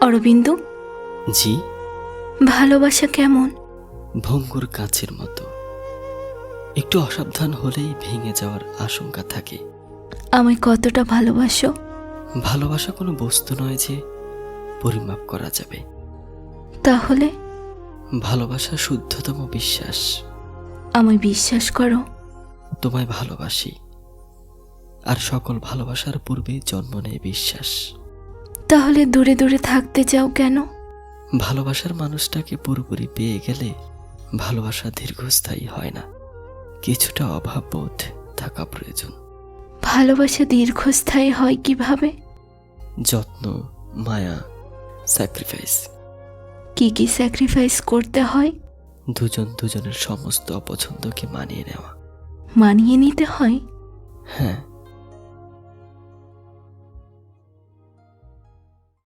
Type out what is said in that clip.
অরবিন্দ জি। ভালোবাসা কেমন? ভঙ্গুর কাঁচের মতো। একটু অসাবধান হলেই ভেঙে যাওয়ার আশঙ্কা থাকে। আমায় কতটা ভালোবাসো? ভালোবাসা কোনো বস্তু নয় যে পরিমাপ করা যাবে। তাহলে? ভালোবাসা শুদ্ধতম বিশ্বাস। আমায় বিশ্বাস করো। তোমায় ভালোবাসি। আর সকল ভালোবাসার পূর্বে জন্ম নেয় বিশ্বাস। তাহলে দূরে দূরে থাকতে চাও কেন? ভালোবাসার মানুষটাকে পুরোপুরি পেয়ে গেলে ভালোবাসা দীর্ঘস্থায়ী হয় না। কিছুটা অভাববোধ থাকা প্রয়োজন। ভালোবাসা দীর্ঘস্থায়ী হয় কীভাবে? যত্ন মায়া স্যাক্রিফাইস কি কি স্যাক্রিফাইস করতে হয়? দুজন দুজনের সমস্ত অপছন্দকে মানিয়ে নেওয়া। মানিয়ে নিতে হয়? হ্যাঁ।